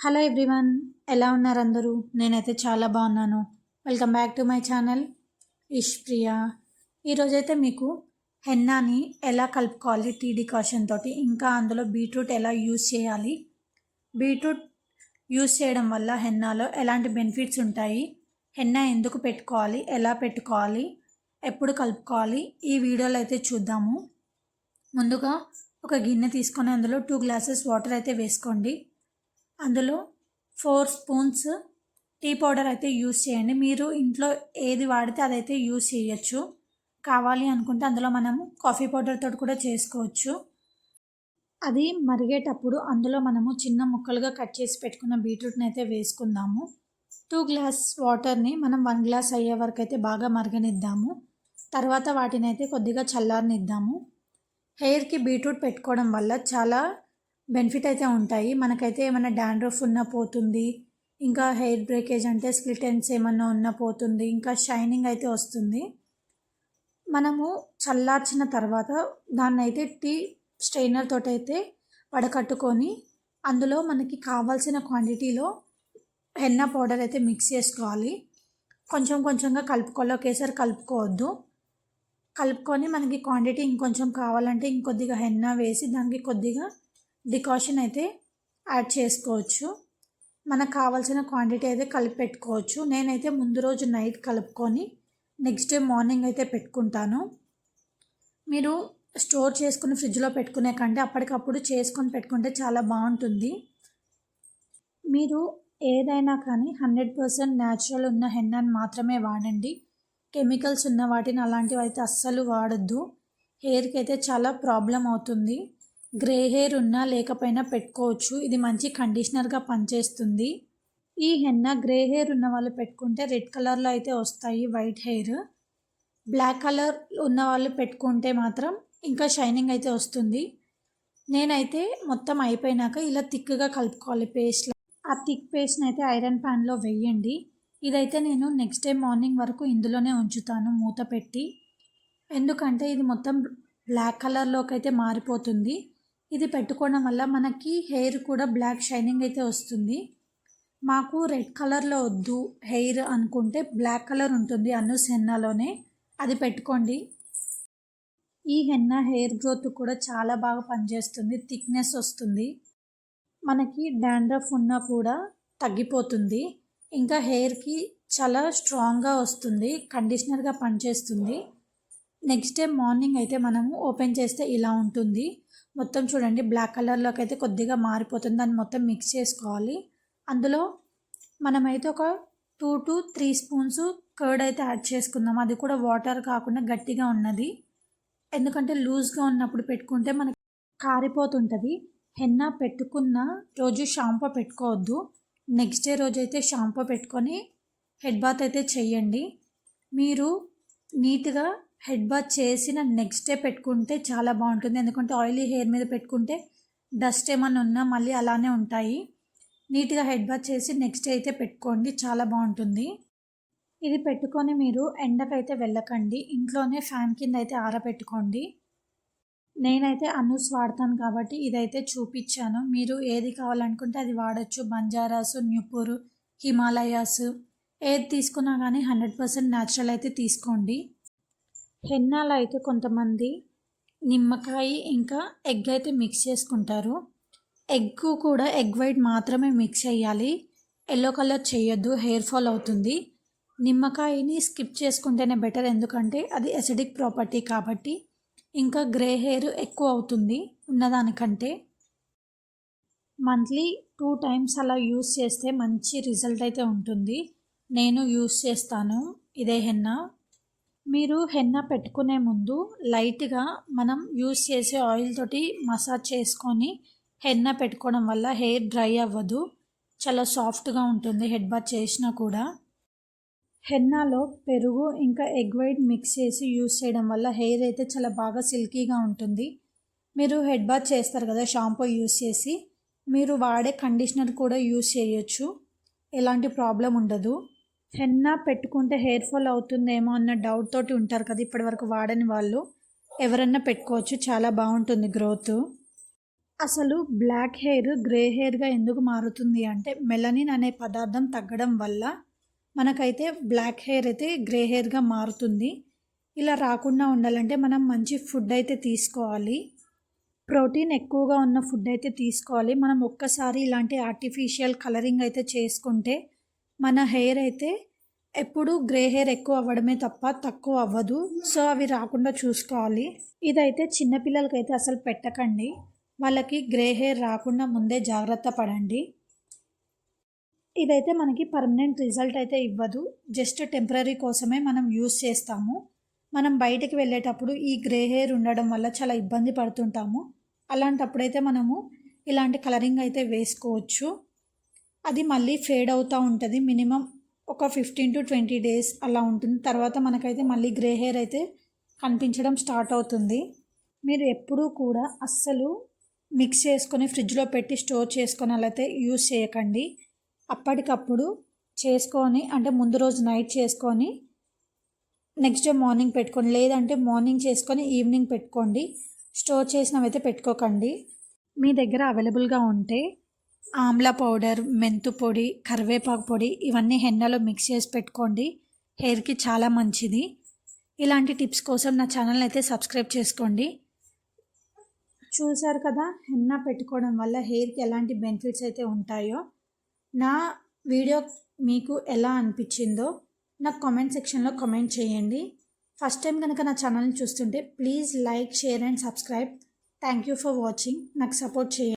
Hello everyone ఎలా ఉన్నారు అందరూ? నేనైతే చాలా బాగున్నాను. Welcome back to my channel ఇష్ ప్రియా ఈరోజైతే మీకు హెన్నాని ఎలా కలుపుకోవాలి? టీ డికాషన్ తోటి ఇంకా అందులో బీట్రూట్ ఎలా యూస్ చేయాలి? బీట్రూట్ యూస్ చేయడం వల్ల హెన్నాలో ఎలాంటి బెనిఫిట్స్ ఉంటాయి? హెన్నా ఎందుకు పెట్టుకోవాలి? ఎలా పెట్టుకోవాలి? ఎప్పుడు కలుపుకోవాలి? ఈ వీడియోలో అయితే చూద్దాము. ముందుగా ఒక గిన్నె తీసుకొని అందులో టూ గ్లాసెస్ వాటర్ అయితే వేసుకోండి. అందులో ఫోర్ స్పూన్స్ టీ పౌడర్ అయితే యూస్ చేయండి. మీరు ఇంట్లో ఏది వాడితే అదైతే యూస్ చేయొచ్చు. కావాలి అనుకుంటే అందులో మనము కాఫీ పౌడర్ తోటి కూడా చేసుకోవచ్చు. అది మరిగేటప్పుడు అందులో మనము చిన్న ముక్కలుగా కట్ చేసి పెట్టుకున్న బీట్రూట్ని అయితే వేసుకుందాము. టూ గ్లాస్ వాటర్ని మనం వన్ గ్లాస్ అయ్యే వరకు అయితే బాగా మరగనిద్దాము. తర్వాత వాటిని అయితే కొద్దిగా చల్లారనిద్దాము. హెయిర్కి బీట్రూట్ పెట్టుకోవడం వల్ల చాలా బెనిఫిట్ అయితే ఉంటాయి. మనకైతే ఏమైనా డాండ్రఫ్ ఉన్నా పోతుంది. ఇంకా హెయిర్ బ్రేకేజ్ అంటే స్ప్లిట్ ఎండ్స్ ఏమన్నా ఉన్నా పోతుంది. ఇంకా షైనింగ్ అయితే వస్తుంది. మనము చల్లార్చిన తర్వాత దాన్ని అయితే టీ స్ట్రైనర్ తోటి అయితే వడకట్టుకొని అందులో మనకి కావాల్సిన క్వాంటిటీలో హెన్న పౌడర్ అయితే మిక్స్ చేసుకోవాలి. కొంచెం కొంచెంగా కలుపుకోవాలి. ఒకేసారి కలుపుకోవద్దు. కలుపుకొని మనకి క్వాంటిటీ ఇంకొంచెం కావాలంటే ఇంకొద్దిగా హెన్న వేసి దానికి కొద్దిగా డికాషన్ అయితే యాడ్ చేసుకోవచ్చు. మనకు కావాల్సిన క్వాంటిటీ అయితే కలిపి పెట్టుకోవచ్చు. నేనైతే ముందు రోజు నైట్ కలుపుకొని నెక్స్ట్ డే మార్నింగ్ అయితే పెట్టుకుంటాను. మీరు స్టోర్ చేసుకుని ఫ్రిడ్జ్లో పెట్టుకునే కంటే అప్పటికప్పుడు చేసుకొని పెట్టుకుంటే చాలా బాగుంటుంది. మీరు ఏదైనా కానీ హండ్రెడ్ పర్సెంట్ న్యాచురల్ ఉన్న హెన్నాన్ని మాత్రమే వాడండి. కెమికల్స్ ఉన్న వాటిని అలాంటివి అయితే అస్సలు వాడద్దు. హెయిర్కి అయితే చాలా ప్రాబ్లం అవుతుంది. గ్రే హెయిర్ ఉన్నా లేకపోయినా పెట్టుకోవచ్చు. ఇది మంచి కండిషనర్గా పనిచేస్తుంది. ఈ హెన్న గ్రే హెయిర్ ఉన్న వాళ్ళు పెట్టుకుంటే రెడ్ కలర్లో అయితే వస్తాయి వైట్ హెయిర్. బ్లాక్ కలర్ ఉన్న వాళ్ళు పెట్టుకుంటే మాత్రం ఇంకా షైనింగ్ అయితే వస్తుంది. నేనైతే మొత్తం అయిపోయినాక ఇలా థిక్గా కలుపుకోవాలి పేస్ట్ ఆ థిక్ పేస్ట్ని అయితే ఐరన్ ప్యాన్లో వేయండి. ఇదైతే నేను నెక్స్ట్ డే మార్నింగ్ వరకు ఇందులోనే ఉంచుతాను మూత పెట్టి. ఎందుకంటే ఇది మొత్తం బ్లాక్ కలర్లోకి అయితే మారిపోతుంది. ఇది పెట్టుకోవడం వల్ల మనకి హెయిర్ కూడా బ్లాక్ షైనింగ్ అయితే వస్తుంది. మాకు రెడ్ కలర్లో వద్దు హెయిర్ అనుకుంటే బ్లాక్ కలర్ ఉంటుంది అన్ను హెన్నాలోనే. అది పెట్టుకోండి. ఈ హెన్న హెయిర్ గ్రోత్ కూడా చాలా బాగా పనిచేస్తుంది. థిక్నెస్ వస్తుంది. మనకి డాండ్రఫ్ ఉన్నా కూడా తగ్గిపోతుంది. ఇంకా హెయిర్కి చాలా స్ట్రాంగ్గా వస్తుంది. కండిషనర్గా పనిచేస్తుంది. నెక్స్ట్ డే మార్నింగ్ అయితే మనము ఓపెన్ చేస్తే ఇలా ఉంటుంది. మొత్తం చూడండి బ్లాక్ కలర్లోకి అయితే కొద్దిగా మారిపోతుంది. దాన్ని మొత్తం మిక్స్ చేసుకోవాలి. అందులో మనమైతే ఒక two to three spoons curd అయితే యాడ్ చేసుకుందాం. అది కూడా వాటర్ కాకుండా గట్టిగా ఉన్నది. ఎందుకంటే లూజ్గా ఉన్నప్పుడు పెట్టుకుంటే మనకి కారిపోతుంటుంది. హెన్న పెట్టుకున్న రోజు షాంపూ పెట్టుకోవద్దు. నెక్స్ట్ డే రోజు అయితే షాంపూ పెట్టుకొని హెడ్ బాత్ అయితే చేయండి. మీరు నీట్గా హెడ్ బాత్ చేసిన నెక్స్ట్ డే పెట్టుకుంటే చాలా బాగుంటుంది. ఎందుకంటే ఆయిలీ హెయిర్ మీద పెట్టుకుంటే డస్ట్ ఏమైనా ఉన్నా మళ్ళీ అలానే ఉంటాయి. నీట్గా హెడ్ బాత్ చేసి నెక్స్ట్ డే అయితే పెట్టుకోండి. చాలా బాగుంటుంది. ఇది పెట్టుకొని మీరు ఎండకైతే వెళ్ళకండి. ఇంట్లోనే ఫ్యాన్ కింద అయితే ఆరబెట్టుకోండి. నేనైతే అనూస్ వాడతాను కాబట్టి ఇదైతే చూపించాను. మీరు ఏది కావాలనుకుంటే అది వాడచ్చు. బంజారాస్ న్యూపూర్ హిమాలయాస్ ఏది తీసుకున్నా కానీ హండ్రెడ్ పర్సెంట్ న్యాచురల్ అయితే తీసుకోండి. హెన్నాలో అయితే కొంతమంది నిమ్మకాయ ఇంకా ఎగ్ అయితే మిక్స్ చేసుకుంటారు. ఎగ్ కూడా ఎగ్ వైట్ మాత్రమే మిక్స్ చేయాలి. ఎల్లో కలర్ చేయొద్దు హెయిర్ ఫాల్ అవుతుంది. నిమ్మకాయని స్కిప్ చేసుకుంటేనే బెటర్ ఎందుకంటే అది ఎసిడిక్ ప్రాపర్టీ కాబట్టి ఇంకా గ్రే హెయిర్ ఎక్కువ అవుతుంది ఉన్నదానికంటే. మంత్లీ టూ టైమ్స్ అలా యూస్ చేస్తే మంచి రిజల్ట్ అయితే ఉంటుంది. నేను యూస్ చేస్తాను. ఇదే హెన్నా. మీరు హెన్న పెట్టుకునే ముందు లైట్గా మనం యూస్ చేసే ఆయిల్ తోటి మసాజ్ చేసుకొని హెన్న పెట్టుకోవడం వల్ల హెయిర్ డ్రై అవ్వదు. చాలా సాఫ్ట్గా ఉంటుంది హెడ్ బాత్ చేసినా కూడా. హెన్నాలో పెరుగు ఇంకా ఎగ్ వైట్ మిక్స్ చేసి యూస్ చేయడం వల్ల హెయిర్ అయితే చాలా బాగా సిల్కీగా ఉంటుంది. మీరు హెడ్ బాత్ చేస్తారు కదా షాంపూ యూస్ చేసి. మీరు వాడే కండిషనర్ కూడా యూస్ చేయొచ్చు. ఎలాంటి ప్రాబ్లం ఉండదు. హెన్నా పెట్టుకుంటే హెయిర్ ఫాల్ అవుతుందేమో అన్న డౌట్ తోటి ఉంటారు కదా ఇప్పటివరకు వాడని వాళ్ళు. ఎవరన్నా పెట్టుకోవచ్చు. చాలా బాగుంటుంది గ్రోత్ అసలు బ్లాక్ హెయిర్ గ్రే హెయిర్గా ఎందుకు మారుతుంది అంటే మెలనిన్ అనే పదార్థం తగ్గడం వల్ల మనకైతే బ్లాక్ హెయిర్ అయితే గ్రే హెయిర్గా మారుతుంది. ఇలా రాకుండా ఉండాలంటే మనం మంచి ఫుడ్ అయితే తీసుకోవాలి. ప్రోటీన్ ఎక్కువగా ఉన్న ఫుడ్ అయితే తీసుకోవాలి. మనం ఒక్కసారి ఇలాంటి ఆర్టిఫిషియల్ కలరింగ్ అయితే చేసుకుంటే మన హెయిర్ అయితే ఎప్పుడు గ్రే హెయిర్ ఎక్కువ అవ్వడమే తప్ప తక్కువ అవ్వదు. సో అవి రాకుండా చూసుకోవాలి. ఇదైతే చిన్నపిల్లలకైతే అసలు పెట్టకండి. వాళ్ళకి గ్రే హెయిర్ రాకుండా ముందే జాగ్రత్త పడండి. ఇదైతే మనకి పర్మనెంట్ రిజల్ట్ అయితే ఇవ్వదు. జస్ట్ టెంపరీ కోసమే మనం యూస్ చేస్తాము. మనం బయటికి వెళ్ళేటప్పుడు ఈ గ్రే హెయిర్ ఉండడం వల్ల చాలా ఇబ్బంది పడుతుంటాము. అలాంటప్పుడైతే మనము ఇలాంటి కలరింగ్ అయితే వేసుకోవచ్చు. అది మళ్ళీ ఫేడ్ అవుతూ ఉంటుంది. మినిమం ఒక ఫిఫ్టీన్ టు ట్వంటీ డేస్ అలా ఉంటుంది. తర్వాత మనకైతే మళ్ళీ గ్రే హెయిర్ అయితే కనిపించడం స్టార్ట్ అవుతుంది. మీరు ఎప్పుడూ కూడా అస్సలు మిక్స్ చేసుకొని ఫ్రిడ్జ్లో పెట్టి స్టోర్ చేసుకొని అలా అయితే యూస్ చేయకండి. అప్పటికప్పుడు చేసుకొని అంటే ముందు రోజు నైట్ చేసుకొని నెక్స్ట్ డే మార్నింగ్ పెట్టుకోండి. లేదంటే మార్నింగ్ చేసుకొని ఈవినింగ్ పెట్టుకోండి. స్టోర్ చేసినవైతే పెట్టుకోకండి. మీ దగ్గర అవైలబుల్గా ఉంటే ఆమ్లా పౌడర్ మెంతు పొడి కరివేపాకు పొడి ఇవన్నీ హెన్నలో మిక్స్ చేసి పెట్టుకోండి. హెయిర్కి చాలా మంచిది. ఇలాంటి టిప్స్ కోసం నా ఛానల్ అయితే సబ్స్క్రైబ్ చేసుకోండి. చూసారు కదా హెన్న పెట్టుకోవడం వల్ల హెయిర్కి ఎలాంటి బెనిఫిట్స్ అయితే ఉంటాయో? నా వీడియో మీకు ఎలా అనిపించిందో నాకు కామెంట్ సెక్షన్లో కామెంట్ చేయండి. ఫస్ట్ టైం కనుక నా ఛానల్ని చూస్తుంటే please like share and subscribe. Thank you for watching. నాకు సపోర్ట్ చేయండి.